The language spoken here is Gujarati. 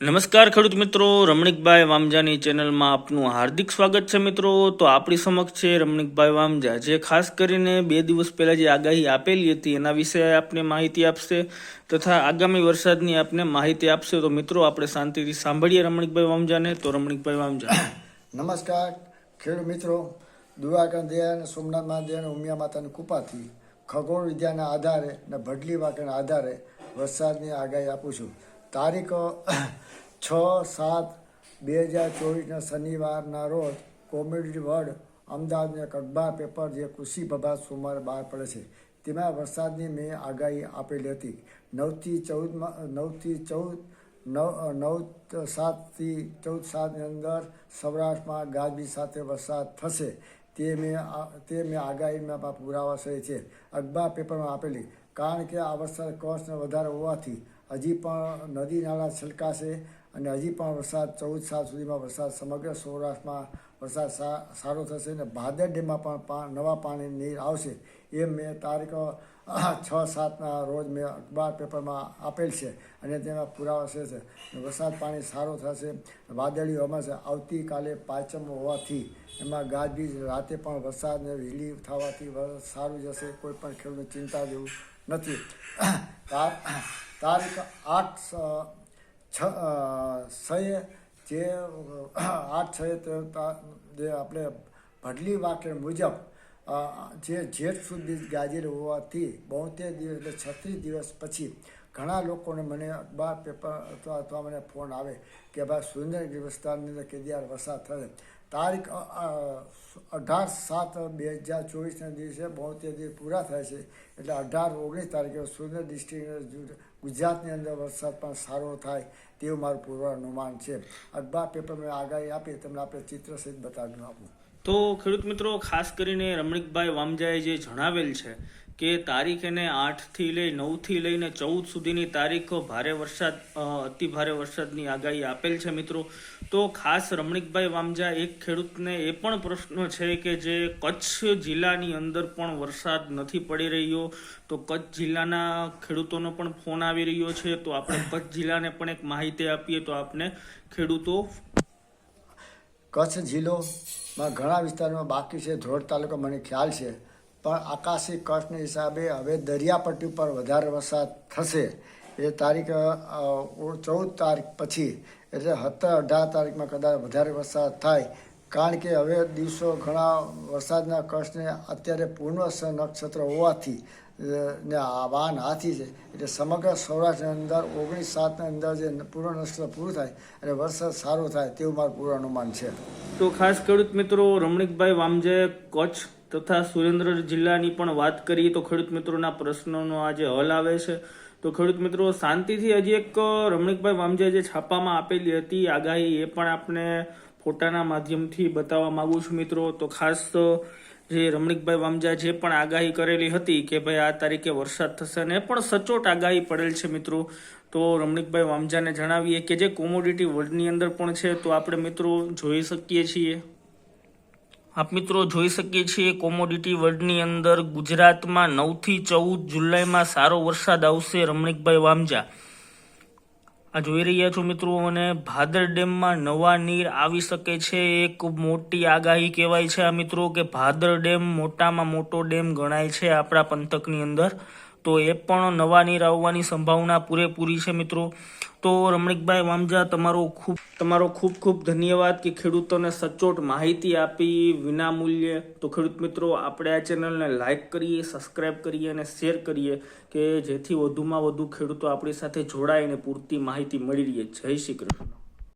નમસ્કાર ખેડૂત મિત્રો, રમણીકભાઈ વામજાની ચેનલમાં આપનું હાર્દિક સ્વાગત છે મિત્રો. તો આપણી સમક્ષ છે રમણીકભાઈ વામજા. જે ખાસ કરીને બે દિવસ પહેલાં જે આગાહી આપેલી હતી, એના વિશે આપને માહિતી આપશે તથા આગામી વરસાદની આપને માહિતી આપશે. તો મિત્રો, આપણે શાંતિથી સાંભળીએ રમણીકભાઈ વામજાને. તો રમણીકભાઈ વામજા. નમસ્કાર ખેડૂત મિત્રો. દુવાકા દયા સોમનાથ મહાદેવ અને ઉમિયા માતાની કૃપાથી ખગોળ વિદ્યાના આધારે અને ભડલી વાક્યના આધારે વરસાદની આગાહી આપું છું. તારીખ, છ સાત બે હજાર ચોવીસના શનિવારના રોજ કોમેડી વર્ડ અમદાવાદના કડબા પેપર જે કૃષિ પ્રભાત સોમવારે બહાર પડે છે, તેમાં વરસાદની મેં આગાહી આપેલી હતી. નવથી ચૌદમાં, નવથી ચૌદ, નવ નવ સાતથી ચૌદ સાતની અંદર સૌરાષ્ટ્રમાં ગાજવીજ સાથે વરસાદ થશે, તે મેં તે મેં આગાહીમાં પુરાવા સહી છે. અખબાર પેપરમાં આપેલી, કારણ કે આ વરસાદ કોસ્ટને વધારે હોવાથી હજી પણ નદી નાળા છલકાશે અને હજી પણ વરસાદ, ચૌદ સાત સુધીમાં વરસાદ, સમગ્ર સૌરાષ્ટ્રમાં વરસાદ સારો થશે અને ભાદર ડેમમાં પણ નવા પાણી નીર આવશે. એ મેં તારીખ છ સાતના રોજ મેં અખબાર પેપરમાં આપેલ છે અને તેમાં પુરાવા છે વરસાદ પાણી સારો થશે વાદળી હવામાન આવતીકાલે પાંચમ હોવાથી એમાં ગાજવીજ, રાતે પણ વરસાદને વીજળી થવાથી સારું જશે. કોઈ પણ ખેડૂતને ચિંતા જેવું નથી. તારીખ આઠ છ છએ જે આઠ છએ જે આપણે ભડલી વાક્ય મુજબ જે જેઠ સુધી ગાજેલ હોવાથી બોતેર દિવસ એટલે છત્રીસ દિવસ પછી ઘણા લોકોને મને અખબાર પેપર અથવા અથવા મને ફોન આવે કે ભાઈ સુરેન્દ્રનગર વિસ્તારની અંદર કેદીયાર વરસાદ થશે. તારીખ અઢાર સાત બે હજાર ચોવીસના દિવસે બોતેર દિવસ પૂરા થાય છે. એટલે અઢાર ઓગણીસ તારીખે સુરેન્દ્ર ડિસ્ટ્રિક્ટ ગુજરાતની અંદર વરસાદ પણ સારો થાય તેવું મારું પૂર્વાનુમાન છે. અખબાર પેપરમાં આગાહી આપી, તમને આપણે ચિત્ર સહિત બતાવી આપું. તો ખેડૂત મિત્રો, ખાસ કરીને રમણીકભાઈ વામજાએ જે જણાવેલ છે કે તારીખ એને આઠથી લઈ નવથી લઈને ચૌદ સુધીની તારીખ ભારે વરસાદ અતિ ભારે વરસાદની આગાહી આપેલ છે મિત્રો. તો ખાસ રમણીકભાઈ વામજા, એક ખેડૂતને એ પણ પ્રશ્ન છે કે જે કચ્છ જિલ્લાની અંદર પણ વરસાદ નથી પડી રહ્યો, તો કચ્છ જિલ્લાના ખેડૂતોનો પણ ફોન આવી રહ્યો છે. તો આપણે કચ્છ જિલ્લાને પણ એક માહિતી આપીએ તો આપને ખેડૂતો કચ્છ જિલ્લોમાં ઘણા વિસ્તારોમાં બાકી છે ધ્રોડ તાલુકો મને ખ્યાલ છે. પણ આકાશી કચ્છના હિસાબે હવે દરિયાપટ્ટી ઉપર વધારે વરસાદ થશે. એ તારીખ ચૌદ તારીખ પછી, એટલે સત્તર અઢાર તારીખમાં કદાચ વધારે વરસાદ થાય. કારણ કે હવે દિવસો ઘણા વરસાદના કચ્છને અત્યારે પૂર્ણ નક્ષત્ર હોવાથી ને વાહન હાથી છે, એટલે સમગ્ર સૌરાષ્ટ્રની અંદર ઓગણીસ સાતની અંદર જે પૂર્ણ નક્ષત્ર પૂરું થાય અને વરસાદ સારો થાય તેવું મારું પૂર્ણ અનુમાન છે. તો ખાસ ખેડૂત મિત્રો, રમણીકભાઈ વામજે કચ્છ તથા સુરેન્દ્ર જિલ્લાની પણ વાત કરીએ તો ખેડૂત મિત્રોના પ્રશ્નોનો આજે હલ આવે છે. તો ખેડૂત મિત્રો, શાંતિથી હજી એક રમણીકભાઈ વામજા જે છાપામાં આપેલી હતી, આગાહી એ પણ આપને ફોટાના માધ્યમથી બતાવવા માંગુ છું મિત્રો. તો ખાસ જે રમણીકભાઈ વામજા જે પણ આગાહી કરેલી હતી કે ભાઈ આ તારીખે વરસાદ થશે અને પણ સચોટ આગાહી પડેલ છે મિત્રો. તો રમણીકભાઈ વામજાને જણાવીએ કે જે કોમોડિટી વર્લ્ડની અંદર પણ છે, તો આપણે મિત્રો જોઈ શકીએ છીએ. આપ મિત્રો જોઈ શકીએ છીએ કોમોડિટી વર્લ્ડની અંદર ગુજરાતમાં નવથી ચૌદ જુલાઈમાં સારો વરસાદ આવશે રમણીકભાઈ વામજા. આ જોઈ રહ્યા છો મિત્રો અને ભાદર ડેમમાં નવા નીર આવી શકે છે. એક મોટી આગાહી કહેવાય છે આ મિત્રો કે ભાદર ડેમ મોટામાં મોટો ડેમ ગણાય છે આપણા પંથકની અંદર. તો એ પણ નવા નીર આવવાની સંભાવના પૂરેપૂરી છે મિત્રો. તો રમણીકભાઈ વામજા, તમારો ખૂબ તમારો ખૂબ ખૂબ ધન્યવાદ કે ખેડૂતોને સચોટ માહિતી આપી વિનામૂલ્યે તો ખેડૂત મિત્રો, આપણે આ ચેનલને લાઇક કરીએ, સબસ્ક્રાઇબ કરીએ અને શેર કરીએ કે જેથી વધુમાં વધુ ખેડૂતો આપણી સાથે જોડાઈને પૂરતી માહિતી મળી રહે. જય શ્રી કૃષ્ણ.